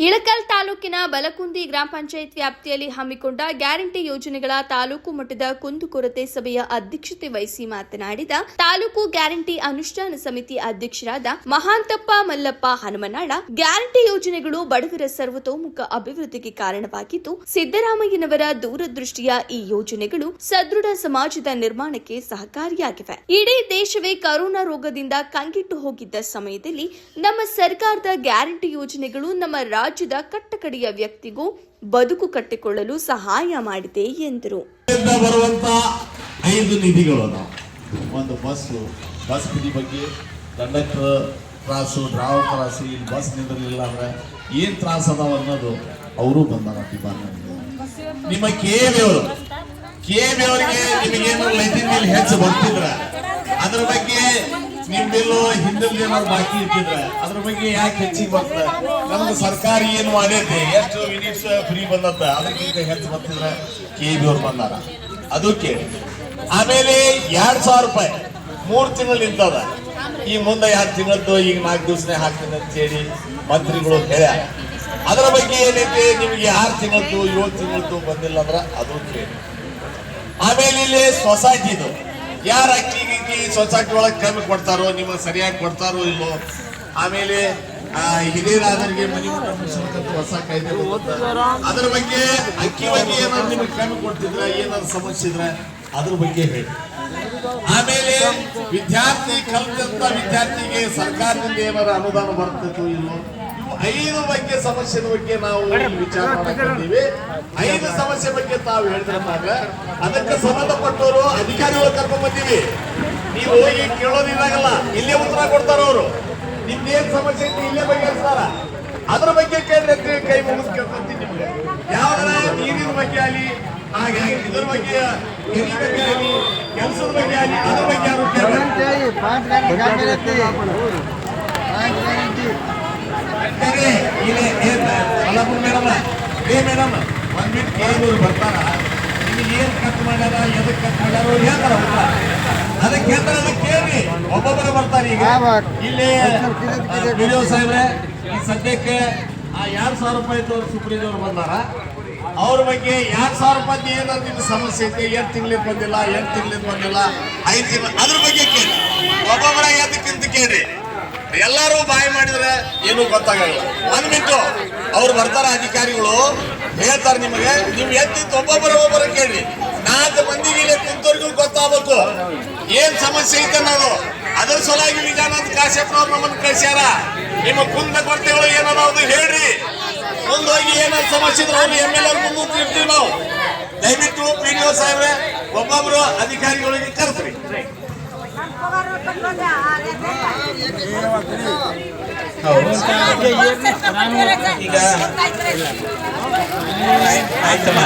ಇಳಕಲ್ ತಾಲೂಕಿನ ಬಲಕುಂದಿ ಗ್ರಾಮ ಪಂಚಾಯತ್ ವ್ಯಾಪ್ತಿಯಲ್ಲಿ ಹಮ್ಮಿಕೊಂಡ ಗ್ಯಾರಂಟಿ ಯೋಜನೆಗಳ ತಾಲೂಕು ಮಟ್ಟದ ಕುಂದುಕೊರತೆ ಸಭೆಯ ಅಧ್ಯಕ್ಷತೆ ವಹಿಸಿ ಮಾತನಾಡಿದ ತಾಲೂಕು ಗ್ಯಾರಂಟಿ ಅನುಷ್ಠಾನ ಸಮಿತಿ ಅಧ್ಯಕ್ಷರಾದ ಮಹಾಂತಪ್ಪ ಮಲ್ಲಪ್ಪ ಹನುಮನಾಳ, ಗ್ಯಾರಂಟಿ ಯೋಜನೆಗಳು ಬಡವರ ಸರ್ವತೋಮುಖ ಅಭಿವೃದ್ಧಿಗೆ ಕಾರಣವಾಗಿದ್ದು, ಸಿದ್ದರಾಮಯ್ಯನವರ ದೂರದೃಷ್ಟಿಯ ಈ ಯೋಜನೆಗಳು ಸದೃಢ ಸಮಾಜದ ನಿರ್ಮಾಣಕ್ಕೆ ಸಹಕಾರಿಯಾಗಿವೆ. ಇಡೀ ದೇಶವೇ ಕರೋನಾ ರೋಗದಿಂದ ಕಂಗೆಟ್ಟು ಹೋಗಿದ್ದ ಸಮಯದಲ್ಲಿ ನಮ್ಮ ಸರ್ಕಾರದ ಗ್ಯಾರಂಟಿ ಯೋಜನೆಗಳು ನಮ್ಮ ರಾಜ್ಯದ ಕಟ್ಟಕಡೆಯ ವ್ಯಕ್ತಿಗೂ ಬದುಕು ಕಟ್ಟಿಕೊಳ್ಳಲು ಸಹಾಯ ಮಾಡಿದೆ ಎಂದರು. ಐದು ನಿಧಿಗಳು ಒಂದು ಬಸ್ಸು ಬಸ್ ನಿಧಿ ಬಗ್ಗೆ ಕಂಡಕ್ಟರ್ ತ್ರಾಸು ಡ್ರಾವರ್ ತ್ರಾಸು, ಇಲ್ಲಿ ಬಸ್ ನಿಂದಿರಲಿಲ್ಲ ಅಂದ್ರೆ ಏನ್ ತ್ರಾಸ ಅದಾವ ಅನ್ನೋದು ಅವರು ಡಿಪಾರ್ಟ್ಮೆಂಟ್ ನಿಮ್ಮ ಕೆ ಅವರು, ಕೆ ಅವರಿಗೆ ನಿಮಗೇನು ಲೈಟಿನ ಮೇಲೆ ಹೆಚ್ಚು ಬರ್ತಿದ್ರ ಅದ್ರ ಬಗ್ಗೆ ನಿಮ್ ಹಿಂದಲ್ಲಿ ಹಿಂದಿಲ್ ಏನಾದ್ರು ಬಾಕಿ ಇಟ್ಟಿದ್ರೆ ಅದ್ರ ಬಗ್ಗೆ ಯಾಕೆ ಹೆಚ್ಚಿಗೆ ಬರ್ತದೆ ನಮ್ದು ಸರ್ಕಾರ ಏನು ಮಾಡೈತೆ ಎಷ್ಟು ಯೂನಿಟ್ಸ್ ಫ್ರೀ ಬಂದತ್ತ ಅದಕ್ಕಿಂತ ಹೆಚ್ಚು ಬರ್ತಿದ್ರೆ ಕೆ ಬಿ ಅವ್ರು ಬಂದಾರ. ಅದು ಕೇಳಿ ಆಮೇಲೆ ಎರಡ್ ಸಾವಿರ ರೂಪಾಯಿ ಮೂರ್ ತಿಂಗಳು ನಿಂತದ. ಈ ಮುಂದೆ ಎರಡು ತಿಂಗಳದ್ದು, ಈಗ ನಾಲ್ಕು ದಿವಸನೇ ಹಾಕ್ತೀನಿ ಅಂತ ಹೇಳಿ ಮಂತ್ರಿಗಳು ಹೇಳ್ಯಾರ. ಅದರ ಬಗ್ಗೆ ಏನೈತೆ? ನಿಮಗೆ ಆರು ತಿಂಗಳದ್ದು, ಏಳು ತಿಂಗಳದ್ದು ಬಂದಿಲ್ಲ ಅಂದ್ರೆ ಅದು ಕೇಳಿ. ಆಮೇಲೆ ಇಲ್ಲಿ ಸೊಸೈಟಿದು. ಯಾರ ಅಕ್ಕಿ ಗಿಕ್ಕಿ ಸೊಸೈಟಿ ಒಳಗೆ ಕಮ್ಮಿ ಕೊಡ್ತಾರೋ ನಿಮಗೆ ಸರಿಯಾಗಿ ಕೊಡ್ತಾರೋ ಇಲ್ಲೋ ಆಮೇಲೆ ಆ, ಹಿರಿಯರಾದವರಿಗೆ ಮನೆ ಹೊಸ ಕಾಯ್ದೆ. ಅದ್ರ ಬಗ್ಗೆ ಅಕ್ಕಿ ಬಗ್ಗೆ ಏನಾದ್ರು ನಿಮಗೆ ಕಮ್ಮಿ ಕೊಡ್ತಿದ್ರ ಏನಾದ್ರು ಸಮಸ್ಯೆ ಇದ್ರೆ ಅದ್ರ ಬಗ್ಗೆ ಹೇಳಿ. ಆಮೇಲೆ ವಿದ್ಯಾರ್ಥಿ ಕಲಿತಂತ ವಿದ್ಯಾರ್ಥಿಗೆ ಸರ್ಕಾರದಿಂದ ಏನಾದ್ರು ಅನುದಾನ ಬರ್ತದೋ ಇಲ್ಲೋ ಐದು ಬಗ್ಗೆ ಸಮಸ್ಯೆ ಬಗ್ಗೆ ನಾವು ವಿಚಾರ ಮಾಡಿದ್ದೀವಿ ಐದು ಸಮಸ್ಯೆ ಬಗ್ಗೆ ತಾವು ಹೇಳಿದ್ರೆ ಅದಕ್ಕೆ ಸಂಬಂಧಪಟ್ಟವರು ಅಧಿಕಾರಿಗಳು ಕರ್ಕೊಂಡ್ ಬಂದೀವಿ. ಹೋಗಿ ಕೇಳೋದಿದ್ದಾಗಲ್ಲ ಇಲ್ಲೇ ಉತ್ತರ ಕೊಡ್ತಾರ ಅವರು. ನಿಮ್ದೇನ್ ಸಮಸ್ಯೆ ಐತಿ ಇಲ್ಲೇ ಬಗೆಹರಿಸ್ತಾರ ಅದ್ರ ಬಗ್ಗೆ ಕೇಳಿದ್ರೆ ಕೈ ಮುಗಿಸ್ಕೊಂತೀನಿ ನಿಮ್ಗೆ. ಯಾವಾಗ ನೀರಿನ ಬಗ್ಗೆ ಆಗಲಿ ಹಾಗೆ ಇದ್ರ ಬಗ್ಗೆ ಕೆರೆ ಬಗ್ಗೆ ಆಗಲಿ ಕೆಲಸದ ಬಗ್ಗೆ ಆಗಲಿ ಅದ್ರ ಬಗ್ಗೆ ಆಗುತ್ತೆ ಮೇಡಮ್ ಒಂದ್ ಮಿನಿಟ್ ಕೇಳಿದ್ರು ಬರ್ತಾರ? ನಿಮಗೆ ಏನ್ ಕಟ್ ಮಾಡ್ಯಾರ ಎದಕ್ ಕಟ್ ಮಾಡ್ಯಾರ ಅವ್ರು ಹೇಳ್ತಾರ ಉತ್ತರ. ಅದಕ್ಕೆ ಹೇಳ್ತಾರ ಅದಕ್ಕೆ ಕೇಳ್ರಿ. ಒಬ್ಬೊಬ್ಬರ ಬರ್ತಾರೆ ಈಗ. ಇಲ್ಲಿ ವಿಡಿಯೋ ಸಾಹೇಬ್ರೆ ಈ ಸದ್ಯಕ್ಕೆ ಆ ಎರಡ್ ಸಾವಿರ ರೂಪಾಯಿ ತೋರು ಸುಪ್ರೀದವ್ರು ಬಂದಾರ. ಅವ್ರ ಬಗ್ಗೆ ಎರಡ್ ಸಾವಿರ ರೂಪಾಯಿ ಏನು ನಿಮ್ಗೆ ಸಮಸ್ಯೆ ಐತೆ ಎರಡು ತಿಂಗಳಿಂದ ಬಂದಿಲ್ಲ ಎಂಟು ತಿಂಗಳಿಂದ ಬಂದಿಲ್ಲ ಐದು ತಿಂಗಳು ಅದ್ರ ಬಗ್ಗೆ ಕೇಳಿ ಒಬ್ಬೊಬ್ಬರ ಎದಕ್ಕಿಂತ ಕೇಳ್ರಿ. ಎಲ್ಲರೂ ಬಾಯಿ ಮಾಡಿದ್ರೆ ಏನೂ ಗೊತ್ತಾಗಲ್ಲ. ಒಂದ್ ಬಿಟ್ಟು ಅವ್ರು ಬರ್ತಾರ ಅಧಿಕಾರಿಗಳು, ಹೇಳ್ತಾರೆ ನಿಮಗೆ ನೀವು ಎತ್ತಿತ್ತು ಒಬ್ಬೊಬ್ಬರ ಒಬ್ಬರ ಕೇಳಿ ನಾಲ್ಕು ಮಂದಿಗೆ ಇಲ್ಲಿ ಕುಂತವ್ರಿಗೂ ಗೊತ್ತಾಗಬೇಕು. ಏನ್ ಸಮಸ್ಯೆ ಐತೆ ಅನ್ನೋದು. ಅದ್ರ ಸಲುವಾಗಿ ವಿಜಯನಾಥ್ ಕಾಶ್ಯಪ್ನವ್ರು ನಮ್ಮನ್ನು ಕಳ್ಸ್ಯಾರ. ನಿಮ್ಮ ಕುಂದ ಕೊರತೆಗಳು ಅದು ಹೇಳ್ರಿ. ಮುಂದೋಗಿ ಏನಾದ್ರು ಸಮಸ್ಯೆ ಇದ್ರೆ ಅವ್ರು ಎಂ ಎಲ್ ಎ ಮುಂದೆ ಇರ್ತೀವಿ ನಾವು. ದಯವಿಟ್ಟು ಪಿ ಡಿ ಒ ಸಾಹೇಬ್ರೆ, ಒಬ್ಬೊಬ್ರು ಅಧಿಕಾರಿಗಳಿಗೆ ಕರೆಸ್ರಿ. ಈಗ ಆಯ್ತಮ್ಮ